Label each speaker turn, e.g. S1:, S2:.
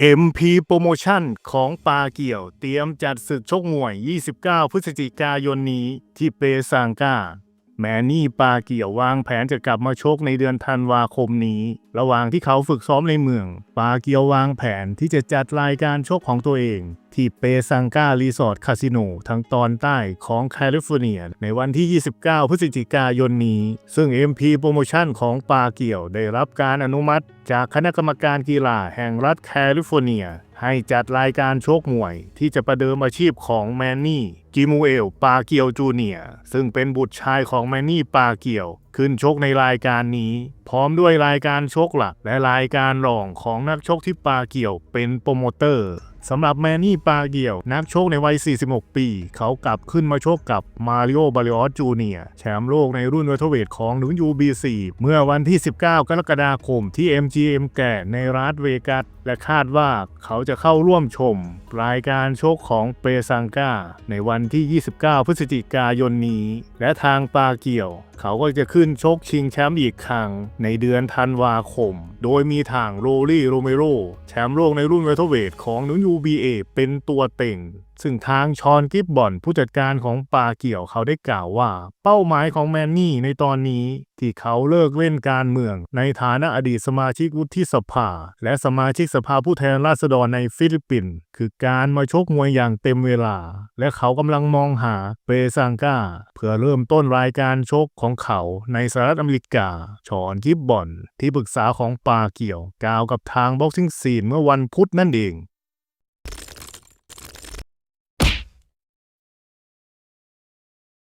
S1: MP โปรโมชั่นของปาเกี่ยวเตรียมจัดศึกชกมวย 29 พฤศจิกายนนี้ที่เปซังกา แมนนี่ปาเกี่ยววางแผนจะกลับมาชกในเดือนธันวาคมนี้ ระหว่างที่เขาฝึกซ้อมในเมือง ปาเกียววางแผนที่จะจัดรายการชกของตัวเอง ที่เปซังการีสอร์ทคาสิโนทางตอนใต้ของแคลิฟอร์เนีย ในวันที่ 29 พฤศจิกายนนี้ ซึ่ง MP Promotion ของปาเกียวได้รับการอนุมัติ จากคณะกรรมการกีฬาแห่งรัฐแคลิฟอร์เนีย ให้จัดรายการชกมวยที่จะประเดิมอาชีพของแมนนี่ กิมูเอล ปาเกียวจูเนียร์ซึ่งเป็นบุตรชายของแมนนี่ ปาเกียว ขึ้นชกในรายการนี้ พร้อมด้วยรายการชกหลัก และรายการรองของนักชกที่ปาเกียวเป็นโปรโมเตอร์ สำหรับแมนนี่ปาเกียว นักชกในวัย 46 ปี เขากลับขึ้นมาโชกกับมาริโอบาริออสจูเนียแชมป์โลกในรุ่นเวทเวทของหนุน UBC เมื่อวันที่ 19 กรกฎาคมที่ MGM แก่ในรัฐเวกัส และคาดว่าเขาจะเข้าร่วมชม รายการโชกของเปซังกาในวันที่ 29 พฤศจิกายนนี้ และทางปาเกียว เขาก็จะขึ้นโชกชิงแชมป์อีกครั้งในเดือนธันวาคม โดยมีทางโรลี่โรเมโรแชมป์โลกในรุ่นเวทเวทของนุน UBA เป็นตัวเต็งซึ่งทางชอนกิฟบอนผู้จัดการของปาเกี่ยวเขาได้กล่าวว่า เป้าหมายของแมนนี่ในตอนนี้ ที่เขาเลิกเล่นการเมือง ในฐานะอดีตสมาชิกวุฒิสภา และสมาชิกสภาผู้แทนราษฎรในฟิลิปปินส์คือการมาชกมวยอย่างเต็มเวลา และเขากำลังมองหาเปซังกาเพื่อเริ่มต้นรายการชกของเขาในสหรัฐอเมริกา ชอนกิบบอนที่ปรึกษาของปาเกี่ยวกล่าวกับทางบ็อกซิ่งซีนเมื่อวันพุธนั่นเอง